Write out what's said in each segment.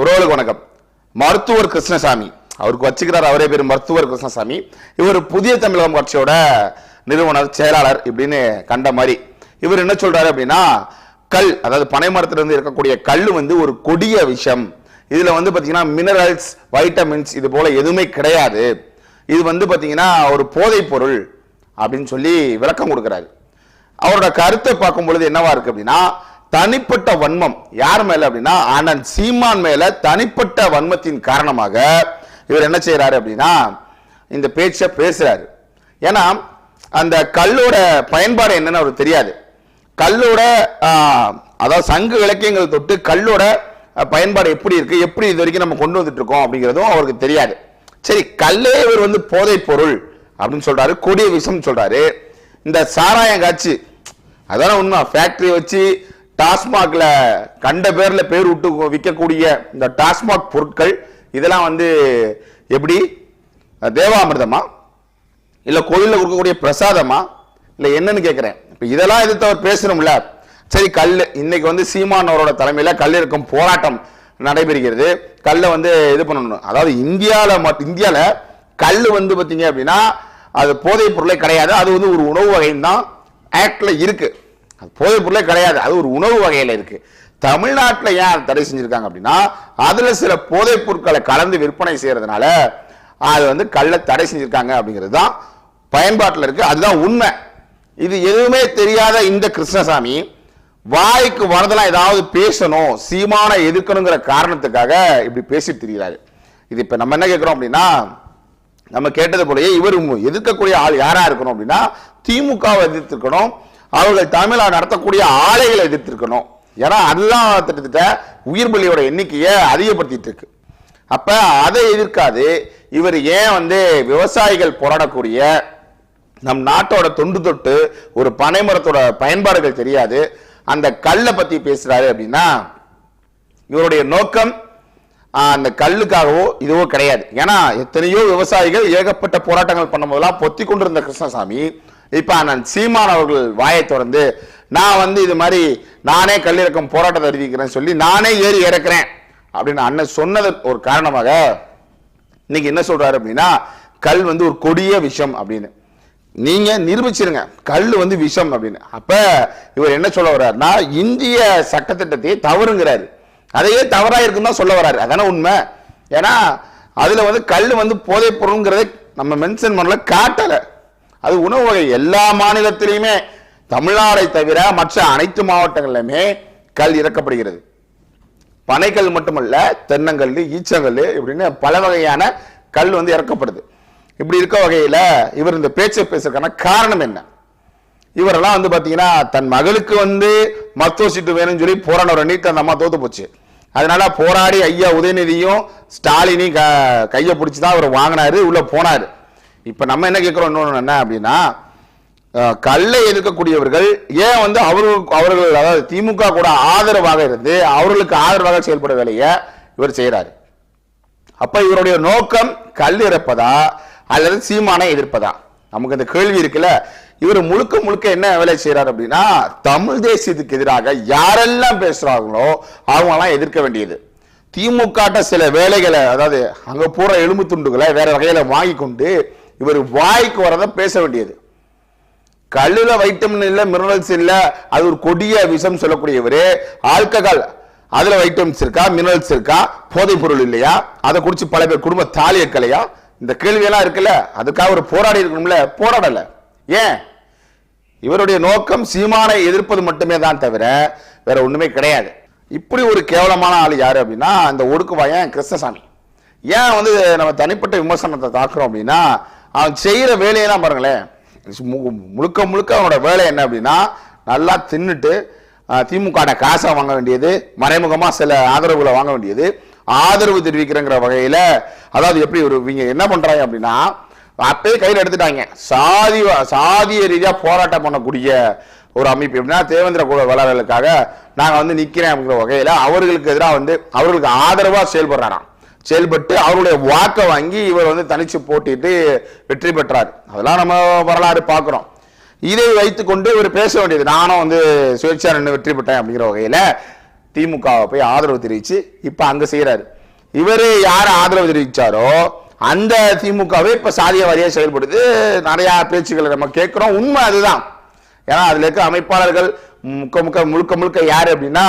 உறவுகளுக்கு வணக்கம். மருத்துவர் கிருஷ்ணசாமி. அவருக்கு வச்சுக்கிறார் அவரே பேர் மருத்துவர் கிருஷ்ணசாமி. இவர் புதிய தமிழகம் கட்சியோட நிறுவனர் செயலாளர் இப்படின்னு கண்ட மாதிரி. இவர் என்ன சொல்றாரு அப்படின்னா கல் அதாவது பனை மரத்திலிருந்து இருக்கக்கூடிய கல் வந்து ஒரு கொடிய விஷம். இதுல வந்து பாத்தீங்கன்னா மினரல்ஸ் வைட்டமின்ஸ் இது போல எதுவுமே கிடையாது. இது வந்து பாத்தீங்கன்னா ஒரு போதைப் பொருள் அப்படின்னு சொல்லி விளக்கம் கொடுக்குறாரு. அவரோட கருத்தை பார்க்கும் பொழுது என்னவா இருக்கு அப்படின்னா தனிப்பட்ட வன்மம். யார் மேல அப்படின்னா அண்ணன் சீமான் மேல தனிப்பட்ட வன்மத்தின் காரணமாக இவர் என்ன செய்யறாரு அப்படின்னா இந்த பேச்சை பேசுறாரு. ஏன்னா அந்த கல்லோட பயன்பாடு என்னன்னு அவருக்கு தெரியாது. கல்லோட அதாவது சங்கு இலக்கியங்கள் தொட்டு கல்லோட பயன்பாடு எப்படி இருக்கு எப்படி இது வரைக்கும் நம்ம கொண்டு வந்துட்டு இருக்கோம் அப்படிங்கிறதும் அவருக்கு தெரியாது. சரி கல்லே இவர் வந்து போதை பொருள் அப்படின்னு சொல்றாரு கொடிய விஷம் சொல்றாரு. இந்த சாராயம் காட்சி அதான உண்மை ஃபேக்டரி வச்சு டாஸ்மாகில் கண்ட பேரில் பேர் விட்டு விற்கக்கூடிய இந்த டாஸ்மாக் பொருட்கள் இதெல்லாம் வந்து எப்படி? தேவாமிர்தமா? இல்லை கோயிலில் கொடுக்கக்கூடிய பிரசாதமா? இல்லை என்னன்னு கேட்குறேன் இப்போ இதெல்லாம் எதிர்த்து அவர் பேசணும்ல? சரி கல் இன்னைக்கு வந்து சீமானவரோட தலைமையில் கல் இருக்கும் போராட்டம் நடைபெறுகிறது. கல்லை வந்து இது பண்ணணும். அதாவது இந்தியாவில் மட்- இந்தியாவில் கல் வந்து பார்த்தீங்க அப்படின்னா அது போதைப் பொருளே கிடையாது. அது வந்து ஒரு உணவு வகைன்னு தான் ஆக்டில் இருக்குது அது போதைப் பொருளே கிடையாது. அது ஒரு உணவு வகையில் இருக்குது தமிழ்நாட்டில் ஏன் அதை தடை செஞ்சுருக்காங்க அப்படின்னா அதில் சில போதைப் பொருட்களை கலந்து விற்பனை செய்கிறதுனால அது வந்து கள்ள தடை செஞ்சுருக்காங்க அப்படிங்கிறது தான் பயன்பாட்டில் இருக்குது அதுதான் உண்மை. இது எதுவுமே தெரியாத இந்த கிருஷ்ணசாமி வாய்க்கு வரதெல்லாம் ஏதாவது பேசணும் சீமான எதிர்க்கணுங்கிற காரணத்துக்காக இப்படி பேசிட்டு தெரிகிறாரு. இது இப்போ நம்ம என்ன கேட்குறோம் அப்படின்னா நம்ம கேட்டது போலயே இவர் எதிர்க்கக்கூடிய ஆள் யாராக இருக்கணும் அப்படின்னா திமுகவை எதிர்த்திருக்கணும் அவர்கள் தமிழா நடத்தக்கூடிய ஆலைகளை எதிர்த்திருக்கணும். ஏன்னா அதுதான் கிட்டத்தட்ட உயிர் பலியோட எண்ணிக்கையை அதிகப்படுத்திட்டு இருக்கு. அப்ப அதை எதிர்க்காது. இவர் ஏன் வந்து விவசாயிகள் போராடக்கூடிய நம் நாட்டோட தொண்டு தொட்டு ஒரு பனைமரத்தோட பயன்பாடுகள் தெரியாது. அந்த கல்லை பத்தி பேசுறாரு அப்படின்னா இவருடைய நோக்கம் அந்த கல்லுக்காகவோ இதுவோ கிடையாது. ஏன்னா எத்தனையோ விவசாயிகள் ஏகப்பட்ட போராட்டங்கள் பண்ணும்போதெல்லாம் பொத்தி கொண்டிருந்த கிருஷ்ணசாமி இப்போ அண்ணன் சீமான் அவர்கள் வாயை திறந்து நான் வந்து இது மாதிரி நானே கல்லிறக்கம் போராட்டத்தை அறிவிக்கிறேன்னு சொல்லி நானே ஏறி இறக்குறேன் அப்படின்னு அண்ணன் சொன்னது ஒரு காரணமாக இன்னைக்கு என்ன சொல்றாரு அப்படின்னா கல் வந்து ஒரு கொடிய விஷம் அப்படின்னு. நீங்க நிரூபிச்சிருங்க கல் வந்து விஷம் அப்படின்னு. அப்ப இவர் என்ன சொல்ல வர்றாருன்னா இந்திய சட்டத்திட்டத்தையே தவறுங்கிறாரு. அதையே தவறா இருக்குன்னு தான் சொல்ல வர்றாரு. அதான உண்மை? ஏன்னா அதுல வந்து கல் வந்து போதைப் பொருள்ங்கிறத நம்ம மென்ஷன் பண்ணல காட்டலை. அது உணவு வகை எல்லா மாநிலத்திலையுமே தமிழ்நாடை தவிர மற்ற அனைத்து மாவட்டங்களிலுமே கல் இறக்கப்படுகிறது. பனைக்கல் மட்டுமல்ல தென்னங்கல் ஈச்சங்கல் இப்படின்னு பல வகையான கல் வந்து இறக்கப்படுது. இப்படி இருக்க வகையில் இவர் இந்த பேச்சை பேசுறதுக்கான காரணம் என்ன? இவரெல்லாம் வந்து பார்த்தீங்கன்னா தன் மகளுக்கு வந்து மருத்துவ சீட்டு வேணும்னு சொல்லி போராட நீட்டு அந்த அம்மா தோத்து போச்சு. அதனால போராடி ஐயா உதயநிதியும் ஸ்டாலினையும் க- கையை பிடிச்சி தான் அவர் வாங்கினாரு உள்ளே போனார். இப்ப நம்ம என்ன கேட்கிறோம் இன்னொன்று என்ன அப்படின்னா கல்லை எதிர்க்கக்கூடியவர்கள் ஏன் வந்து அவர்களுக்கு அவர்கள் அதாவது திமுக கூட ஆதரவாக இருந்து அவர்களுக்கு ஆதரவாக செயல்பட வேலையை இவர் செய்கிறாரு அப்ப இவருடைய நோக்கம் கல் இறப்பதா அல்லது சீமானை எதிர்ப்பதா? நமக்கு இந்த கேள்வி இருக்குல்ல. இவர் முழுக்க முழுக்க என்ன வேலை செய்கிறார் அப்படின்னா தமிழ் தேசியத்துக்கு எதிராக யாரெல்லாம் பேசுகிறாங்களோ அவங்களாம் எதிர்க்க வேண்டியது. திமுக சில வேலைகளை அதாவது அங்கே போகிற எலும்பு துண்டுகளை வேற வகையில் வாங்கி கொண்டு இவர் வாய்க்கு வரத பேச வேண்டியது. கல்லுல வைட்டமின் இல்ல மினரல்ஸ் இல்ல அது ஒரு கொடிய விஷம் சொல்லக்கூடியவர் ஆல்கஹால். அதுல வைட்டமின்ஸ் இருக்கா மினரல்ஸ் இருக்கா போதைப் பொருள் இல்லையா அதை குடிச்சு பல பேர் குடும்ப தாலி இருக்கலையா இந்த கேள்வியெல்லாம் இருக்குல்ல அதுக்காக ஒரு போராடி இருக்கணும்ல போராடல. ஏன்? இவருடைய நோக்கம் சீமானை எதிர்ப்பது மட்டுமே தான் தவிர வேற ஒண்ணுமே கிடையாது. இப்படி ஒரு கேவலமான ஆள் யாரு அப்படின்னா அந்த ஒடுக்குவாயன் கிருஷ்ணசாமி. ஏன் வந்து நம்ம தனிப்பட்ட விமர்சனத்தை தாக்குறோம் அப்படின்னா அவன் செய்கிற வேலையெல்லாம் பாருங்களேன். மு- முழுக்க முழுக்க அவனோட வேலை என்ன அப்படின்னா நல்லா தின்னுட்டு திமுக காசை வாங்க வேண்டியது மறைமுகமாக சில ஆதரவுகளை வாங்க வேண்டியது ஆதரவு தெரிவிக்கிறங்கிற வகையில் அதாவது எப்படி ஒரு இவங்க என்ன பண்ணுறாங்க அப்படின்னா அப்பயே கையில் எடுத்துட்டாங்க. சாதி சாதிய ரீதியாக போராட்டம் பண்ணக்கூடிய ஒரு அமைப்பு எப்படின்னா தேவேந்திர குழு வளர்களுக்காக நாங்கள் வந்து நிற்கிறேன் அப்படிங்கிற வகையில் அவர்களுக்கு எதிராக வந்து அவர்களுக்கு ஆதரவாக செயல்படுறாராம். செயல்பட்டு அவருடைய வாக்கை வாங்கி இவர் வந்து தனிச்சு போட்டிட்டு வெற்றி பெற்றார். அதெல்லாம் நம்ம வரலாறு பார்க்குறோம். இதை வைத்துக்கொண்டு இவர் பேச வேண்டியது நானும் வந்து சுயேட்சா நின்று வெற்றி பெற்றேன் அப்படிங்கிற வகையில் திமுகவை போய் ஆதரவு தெரிவித்து இப்போ அங்கே செய்கிறாரு இவர் யார் ஆதரவு தெரிவித்தாரோ அந்த திமுகவே இப்போ சாதிய வாரியாக செயல்படுது. நிறையா பேச்சுக்களை நம்ம கேட்குறோம். உண்மை அதுதான். ஏன்னா அதில் இருக்க அமைப்பாளர்கள் முக்க முக்க முழுக்க முழுக்க யார் அப்படின்னா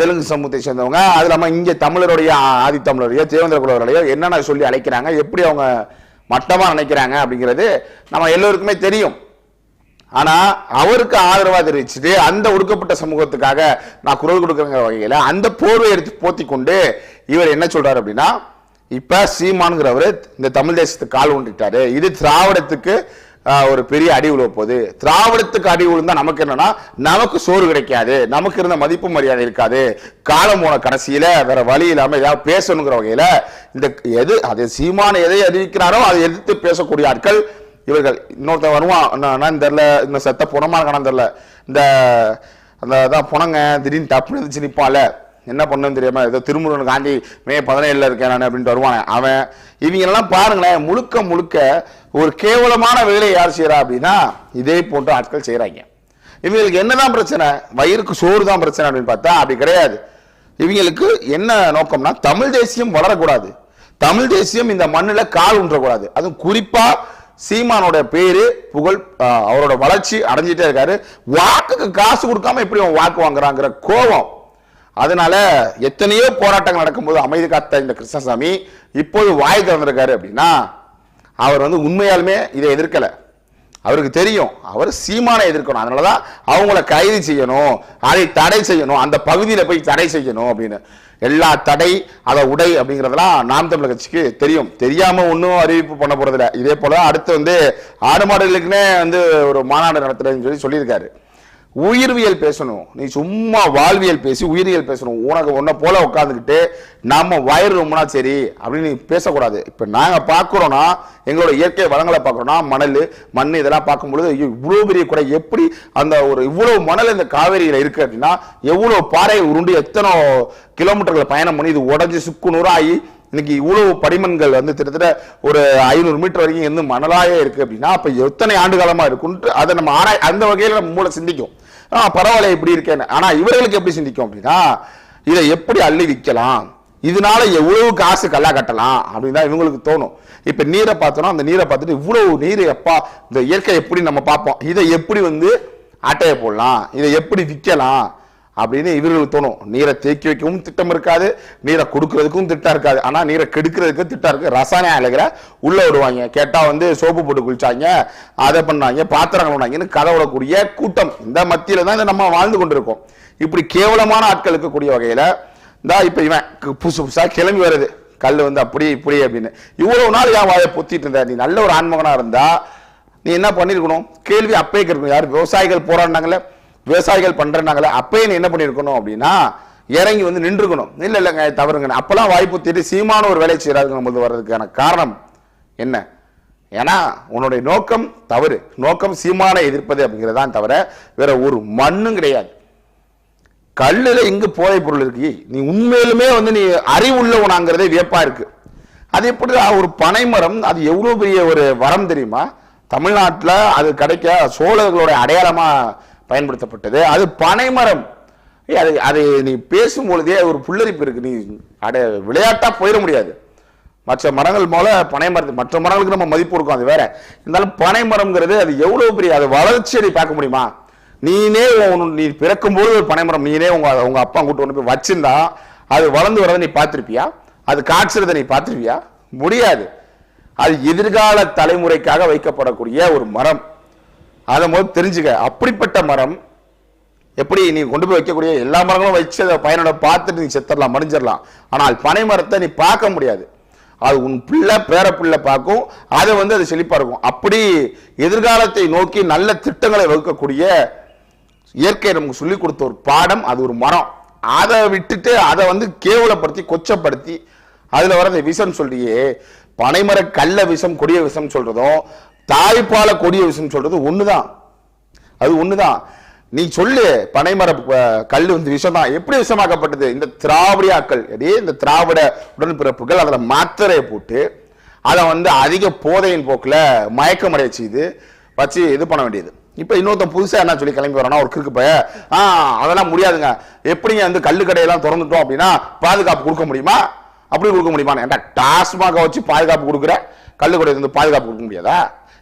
தெலுங்கு சமூகத்தை சேர்ந்தவங்க அது இல்லாமல் இங்கே தமிழருடைய ஆதித்தமிழரையோ தேவேந்திர குலவரையோ என்னென்ன சொல்லி அழைக்கிறாங்க எப்படி அவங்க மட்டமாக நினைக்கிறாங்க அப்படிங்கிறது நம்ம எல்லோருக்குமே தெரியும். ஆனால் அவருக்கு ஆதரவாக தெரிவிச்சுட்டு அந்த ஒடுக்கப்பட்ட சமூகத்துக்காக நான் குரல் கொடுக்குறேங்கிற வகையில் அந்த போர்வை எடுத்து போத்தி கொண்டு இவர் என்ன சொல்கிறார் அப்படின்னா இப்போ சீமானுங்கிறவர் இந்த தமிழ் தேசத்துக்கு கால் ஊண்டிட்டாரு. இது திராவிடத்துக்கு ஒரு பெரிய அடி விழுவ போகுது திராவிடத்துக்கு அடி விழுந்தா நமக்கு என்னன்னா நமக்கு சோறு கிடைக்காது நமக்கு இருந்த மதிப்பு மரியாதை இருக்காது காலம் போன கடைசியில வேற வழி இல்லாம ஏதாவது பேசணுங்கிற வகையில இந்த எது அது சீமான எதை அறிவிக்கிறாரோ அதை எதிர்த்து பேசக்கூடிய ஆட்கள் இவர்கள். இன்னொருத்தன் வருவான் இந்த இந்த செத்த புணமா இருக்கானு தெரில இந்த அந்த அதான் புணங்க திடீர்னு டப்புனு இருந்துச்சு நிப்பான்ல. என்ன பண்ணுன்னு தெரியாம ஏதோ திருமுருகன் காந்தி மே பதினேழுல இருக்கேன் நான் அப்படின்ட்டு வருவானே. அவன் இவங்க எல்லாம் பாருங்களேன் முழுக்க முழுக்க ஒரு கேவலமான வேலையை யார் செய்கிறா அப்படின்னா இதே போன்ற ஆட்கள் செய்கிறாங்க இவங்களுக்கு என்னதான் பிரச்சனை? வயிறுக்கு சோறு தான் பிரச்சனை அப்படின்னு பார்த்தா அப்படி கிடையாது. இவங்களுக்கு என்ன நோக்கம்னா தமிழ் தேசியம் வளரக்கூடாது. தமிழ் தேசியம் இந்த மண்ணில் கால் ஊன்றக்கூடாது. அதுவும் குறிப்பாக சீமானோட பேரு புகழ் அவரோட வளர்ச்சி அடைஞ்சிட்டே இருக்காரு. வாக்குக்கு காசு கொடுக்காம எப்படி அவன் வாக்கு வாங்குறாங்கிற கோபம். அதனால எத்தனையோ போராட்டங்கள் நடக்கும்போது அமைதி காத்த இந்த கிருஷ்ணசாமி இப்போது வாய் திறந்திருக்காரு அப்படின்னா அவர் வந்து உண்மையாலுமே இதை எதிர்க்கலை. அவருக்கு தெரியும். அவர் சீமானை எதிர்க்கணும். அதனால தான் அவங்கள கைது செய்யணும் அதை தடை செய்யணும் அந்த பகுதியில் போய் தடை செய்யணும் அப்படின்னு. எல்லா தடை அதை உடை அப்படிங்கிறதெல்லாம் நாம் தமிழ் கட்சிக்கு தெரியும். தெரியாமல் ஒன்றும் அறிவிப்பு பண்ண போகிறதில்ல இதே போல் அடுத்து வந்து ஆடு மாடுகளுக்குன்னே வந்து ஒரு மாநாடு நடத்துறதுன்னு சொல்லி சொல்லியிருக்காரு. உயிர்வியல் பேசணும். நீ சும்மா வாழ்வியல் பேசி உயிரியல் பேசணும். உனக்கு ஒன்றை போல உட்காந்துக்கிட்டு நம்ம வயிறு ரொம்பனா சரி அப்படின்னு நீ பேசக்கூடாது. இப்போ நாங்கள் பார்க்குறோன்னா எங்களோட இயற்கை வளங்களை பார்க்குறோன்னா மணல் மண் இதெல்லாம் பார்க்கும்பொழுது இவ்வளோ ஐயோ, பெரிய குறை எப்படி அந்த ஒரு இவ்வளோ மணல் இந்த காவேரியில் இருக்குது அப்படின்னா எவ்வளோ பாறை உருண்டு எத்தனை கிலோமீட்டர்கள் பயணம் பண்ணி இது உடஞ்சி சுக்கு நூறாகி இன்னைக்கு இவ்வளவு படிமன்கள் வந்து கிட்டத்தட்ட ஒரு ஐநூறு மீட்டர் வரைக்கும் இருந்து மணலாயே இருக்கு அப்படின்னா அப்ப எத்தனை ஆண்டு காலமா இருக்குன்ட்டு அதை நம்ம ஆராய் அந்த வகையில நம்ம மூளை சிந்திக்கும். ஆ பரவாயில்ல இப்படி இருக்கேன்னு. ஆனா இவர்களுக்கு எப்படி சிந்திக்கும் அப்படின்னா இதை எப்படி அள்ளி விற்கலாம்? இதனால எவ்வளவு காசு கல்லா கட்டலாம்? அப்படின்னு தான் இவங்களுக்கு தோணும். இப்ப நீரை பார்த்தோம்னா அந்த நீரை பார்த்துட்டு இவ்வளவு நீர் எப்பா இந்த இயற்கை எப்படி நம்ம பார்ப்போம்? இதை எப்படி வந்து அட்டையை போடலாம்? இதை எப்படி விற்கலாம்? அப்படின்னு இவர்களுக்கு தோணும். நீரை தேக்கி வைக்கவும் திட்டம் இருக்காது நீரை கொடுக்கறதுக்கும் திட்டம் இருக்காது. ஆனால் நீரை கெடுக்கிறதுக்கு திட்டம் இருக்குது ரசாயன அழகிற உள்ளே விடுவாங்க. கேட்டால் வந்து சோப்பு போட்டு குளிச்சாங்க அதை பண்ணாங்க பாத்திரம் கழுவுனாங்கன்னு கதை விடக்கூடிய கூட்டம். இந்த மத்தியில் தான் இதை நம்ம வாழ்ந்து கொண்டிருக்கோம். இப்படி கேவலமான ஆட்கள் இருக்கக்கூடிய வகையில் இந்தா இப்போ இவன் கு- புதுசு புதுசாக கிளம்பி வருது. கல் வந்து அப்படி இப்படி அப்படின்னு. இவ்வளோ நாள் என் வாயை பொத்திட்டு இருந்த நீ நல்ல ஒரு ஆன்மகனாக இருந்தால் நீ என்ன பண்ணியிருக்கணும்? கேள்வி அப்பயே கேட்கணும் யார்? விவசாயிகள் போராடினாங்களே விவசாயிகள் பண்றேன்னாங்களே அப்பயே நீ என்ன பண்ணிருக்கணும் அப்படின்னா இறங்கி வந்து நின்றுக்கணும். இல்ல இல்லைங்க தவறுங்க அப்பெல்லாம் வாய்ப்பு தேடி சீமான ஒரு வேலை செய்யறாங்க நம்மளுக்கு வர்றதுக்கான காரணம் என்ன? ஏன்னா உன்னுடைய நோக்கம் தவறு. நோக்கம் சீமானை எதிர்ப்பது அப்படிங்கிறதான் தவிர வேற ஒரு மண்ணும் கிடையாது. கல்லுல இங்கு போதை பொருள் இருக்கு? நீ உண்மையிலுமே வந்து நீ அறிவுள்ளவனாங்கிறதே வியப்பா இருக்கு. அது எப்படி ஒரு பனைமரம் அது எவ்வளவு பெரிய ஒரு வரம் தெரியுமா? தமிழ்நாட்டுல அது கிடைக்க சோழர்களோட அடையாளமா பயன்படுத்தப்பட்டது. அது பனைமரம். அது அது நீ பேசும்பொழுதே ஒரு புல்லரிப்பு இருக்கு. நீ அட விளையாட்டா போயிட முடியாது. மற்ற மரங்கள் போல பனை மரத்து மற்ற மரங்களுக்கு நம்ம மதிப்பு இருக்கும் அது வேற. இருந்தாலும் பனை மரம்ங்கிறது அது எவ்வளவு பெரிய அது வளர்ச்சி நீ பார்க்க முடியுமா? நீனே நீ பிறக்கும்போது ஒரு பனை மரம் நீனே உங்க உங்க அப்பா கூட்டு ஒன்று போய் வச்சிருந்தா அது வளர்ந்து வரதை நீ பார்த்துருப்பியா? அது காய்ச்சறதை நீ பார்த்துருப்பியா? முடியாது. அது எதிர்கால தலைமுறைக்காக வைக்கப்படக்கூடிய ஒரு மரம். அதை முதல் தெரிஞ்சுக்க. அப்படிப்பட்ட மரம் எப்படி நீ கொண்டு போய் வைக்கக்கூடிய எல்லா மரங்களும் வச்சு அதை பயனோட பார்த்துட்டு நீ செத்துடலாம் மடிஞ்சிடலாம். ஆனால் பனை மரத்தை நீ பார்க்க முடியாது. அது உன் பிள்ளை பேர பிள்ளை பார்க்கும். அதை வந்து அது செழிப்பாக இருக்கும். அப்படி எதிர்காலத்தை நோக்கி நல்ல திட்டங்களை வகுக்கக்கூடிய இயற்கை நமக்கு சொல்லி கொடுத்த ஒரு பாடம் அது ஒரு மரம். அதை விட்டுட்டு அதை வந்து கேவலப்படுத்தி கொச்சப்படுத்தி அதில் வர அந்த விஷம் சொல்றியே பனைமர கள்ள விஷம் கொடிய விஷம் சொல்கிறதும் தாய்ப்பால கொடிய விஷம் ஒன்று ஒண்ணுதான். அது ஒண்ணுதான். நீ சொல்லு பனைமர கல் வந்து விஷம் தான் எப்படி விஷமாக்கப்பட்டது? இந்த திராவிடியாக்கள் இதே இந்த திராவிட உடன்பிறப்புகள் அதில் மாத்திரையை போட்டு அதை வந்து அதிக போதையின் போக்கில் மயக்கமடைய செய்து வச்சு இது பண்ண வேண்டியது. இப்போ இன்னொருத்தன் புதுசாக என்ன சொல்லி கிளம்பி வரானா ஒரு கிறுக்கு பைய? ஆ அதெல்லாம் முடியாதுங்க. எப்படிங்க வந்து கல்லு கடையெல்லாம் திறந்துட்டோம் அப்படின்னா பாதுகாப்பு கொடுக்க முடியுமா? அப்படி கொடுக்க முடியுமா ஏன்டா டாஸ்மாக வச்சு பாதுகாப்பு கொடுக்குற? கல்லு கடையில் வந்து பாதுகாப்பு கொடுக்க முடியாதா?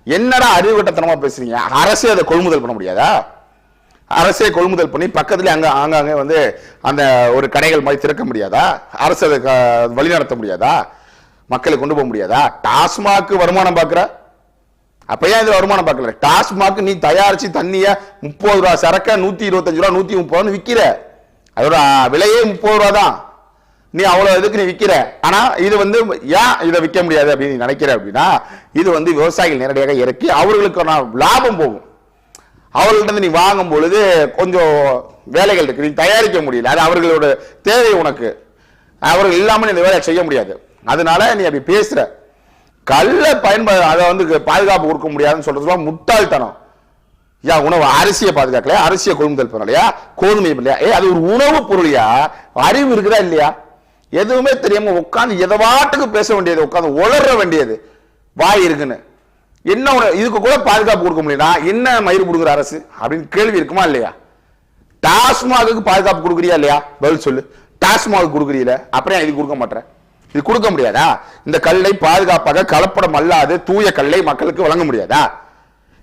என்னடா அறிவு கட்டத்தனமா பேசுறீங்க? அரசே அதை கொள்முதல் பண்ண முடியாதா? அரசே கொள்முதல் பண்ணி பக்கத்துல அங்க ஆங்காங்க வந்து அந்த ஒரு கடைகள் மாதிரி திறக்க முடியாதா? அரசு அதை க- வழிநடத்த முடியாதா? மக்களை கொண்டு போக முடியாதா? டாஸ்மாக் வருமானம் பார்க்குற? அப்ப ஏன் இதுல வருமானம் பார்க்கல? டாஸ்மாக் நீ தயாரிச்சு தண்ணிய முப்பது ரூபா சரக்க நூத்தி இருபத்தஞ்சு ரூபா நூத்தி முப்பது விற்கிற அதோட விலையே முப்பது ரூபா தான். நீ அவ்வளோ இதுக்கு நீ விற்கிற ஆனால் இது வந்து ஏன் இதை விற்க முடியாது அப்படின்னு நீ நினைக்கிற அப்படின்னா இது வந்து விவசாயிகள் நேரடியாக இறக்கி அவர்களுக்கான லாபம் போகும். அவர்கள்ட்ட இருந்து நீ வாங்கும் பொழுது கொஞ்சம் வேலைகள் இருக்கு. நீ தயாரிக்க முடியல. அது அவர்களோட தேவை உனக்கு. அவர்கள் இல்லாமல் நீ இந்த வேலையை செய்ய முடியாது. அதனால நீ அப்படி பேசுற. கல்லை பயன்பட அதை வந்து பாதுகாப்பு கொடுக்க முடியாதுன்னு சொல்றதுலாம் முட்டாள்தனம். யா உணவு அரிசியை பாதுகாக்கலையா? அரிசியை கொள்முதல் பண்ணலையா? கோதுமை இல்லையா ஏ அது ஒரு உணவு பொருளியா? அறிவு இருக்குதா இல்லையா? எதுவுமே தெரியாம உட்காந்து எதவாட்டுக்கு பேச வேண்டியது உட்காந்து உளற வேண்டியது. வாய் இருக்குன்னு. என்ன இதுக்கு கூட பாதுகாப்பு கொடுக்க முடியும்னா என்ன மயிர் கொடுக்குற அரசு அப்படின்னு கேள்வி இருக்குமா இல்லையா? டாஸ்மாகுக்கு பாதுகாப்பு கொடுக்குறியா இல்லையா? பதில் சொல்லு. டாஸ்மாக் கொடுக்குறீல அப்புறம் இது கொடுக்க மாட்டேன் இது கொடுக்க முடியாதா? இந்த கல்லை பாதுகாப்பாக கலப்படம் அல்லாது தூய கல்லை மக்களுக்கு வழங்க முடியாதா?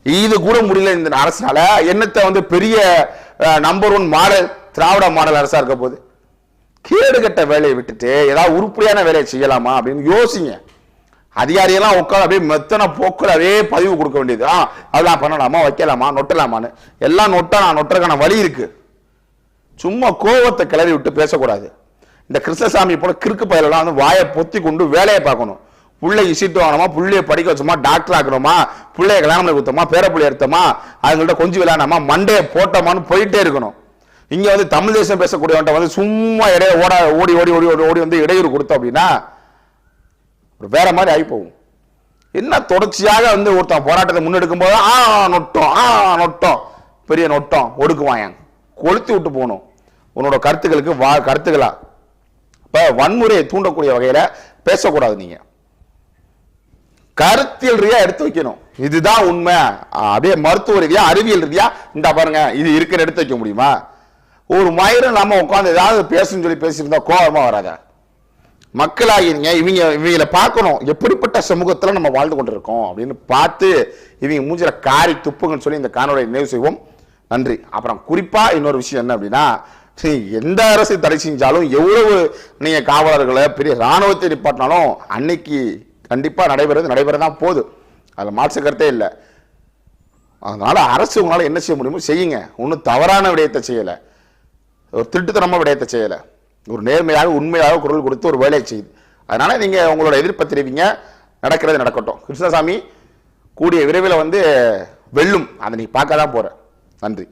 இது கூட முடியல இந்த அரசால என்னத்தை வந்து பெரிய number one model Dravida model அரசா இருக்க போகுது. கேடுகட்ட வேலையை விட்டுட்டு ஏதாவது உருப்படியான வேலையை செய்யலாமா அப்படின்னு யோசிங்க. அதிகாரியெல்லாம் உட்காந்து அப்படியே மெத்தனை போக்கில் அப்படியே பதிவு கொடுக்க வேண்டியது. ஆ அதெல்லாம் பண்ணலாமா வைக்கலாமா நொட்டலாமான்னு. எல்லாம் நொட்டா நான் நொட்டுறதுக்கான வழி இருக்கு. சும்மா கோவத்தை கிளறி விட்டு பேசக்கூடாது. இந்த கிருஷ்ணசாமி போல கிறுக்கு பயலெல்லாம் வந்து வாயை பொத்தி கொண்டு வேலையை பார்க்கணும். பிள்ளை இசிட்டு வாங்கணுமா பிள்ளைய படிக்க வச்சோமா டாக்டர் ஆக்கணுமா பிள்ளைய கல்யாணம் பண்ணி கொடுத்தோமா பேரப்பிள்ளை எடுத்தோமா அதுங்கள்ட்ட கொஞ்சம் விளையாடாமா மண்டையை போட்டோமான்னு போயிட்டே இருக்கணும். இங்கே வந்து தமிழ் தேசம் பேசக்கூடியவன்ட்ட வந்து சும்மா இடைய ஓட ஓடி ஓடி ஓடி ஓடி ஓடி வந்து இடையூறு கொடுத்தோம் அப்படின்னா ஒரு வேற மாதிரி ஆகி போகும் என்ன தொடர்ச்சியாக வந்து ஒருத்தன் போராட்டத்தை முன்னெடுக்கும் போது ஆ நொட்டம் ஆ நொட்டம். பெரிய நொட்டம் ஒடுக்குவாயன் கொளுத்தி விட்டு போகணும். உன்னோட கருத்துக்களுக்கு வா கருத்துக்களா இப்போ வன்முறையை தூண்டக்கூடிய வகையில் பேசக்கூடாது நீங்கள் கருத்தியல் ரீதியா எடுத்து வைக்கணும். இதுதான் உண்மை. ஆ, அப்படியே மருத்துவ ரீதியா அறிவியல் ரீதியா இந்த பாருங்க இது இருக்கிற எடுத்து வைக்க முடியுமா? ஒரு மயிரும் நாம உட்காந்து ஏதாவது பேசணும்னு சொல்லி பேசியிருந்தா வராத? வராதா மக்களாகிருங்க இவங்க இவங்களை பார்க்கணும். எப்படிப்பட்ட சமூகத்தில் நம்ம வாழ்ந்து கொண்டிருக்கோம் அப்படின்னு பார்த்து இவங்க மூஞ்சில காரி துப்புங்கன்னு சொல்லி இந்த காணொலியை நினைவு செய்வோம். நன்றி. அப்புறம் குறிப்பாக இன்னொரு விஷயம் என்ன அப்படின்னா சரி, எந்த அரசு தடை செஞ்சாலும் எவ்வளவு நீங்கள் காவலர்களை பெரிய ராணுவத்தை நிப்பாட்டினாலும் அன்னைக்கு கண்டிப்பாக நடைபெறது நடைபெற தான் போகுது. அதில் மாற்று கருத்தே இல்லை. அதனால் அரசு உங்களால் என்ன செய்ய முடியுமோ செய்யுங்க. ஒன்றும் தவறான விடயத்தை செய்யலை. ஒரு திருட்டுத்தனமாக விடயத்தை செய்யலை. ஒரு நேர்மையாக உண்மையாக குரல் கொடுத்து ஒரு வேலையை செய்யுது அதனால் நீங்கள் உங்களோட எதிர்ப்பை தெரிவிங்க. நடக்கிறது நடக்கட்டும். கிருஷ்ணசாமி கூடிய விரைவில் வந்து வெல்லும். அதை நீ பார்க்க தான் போகிறேன் நன்றி.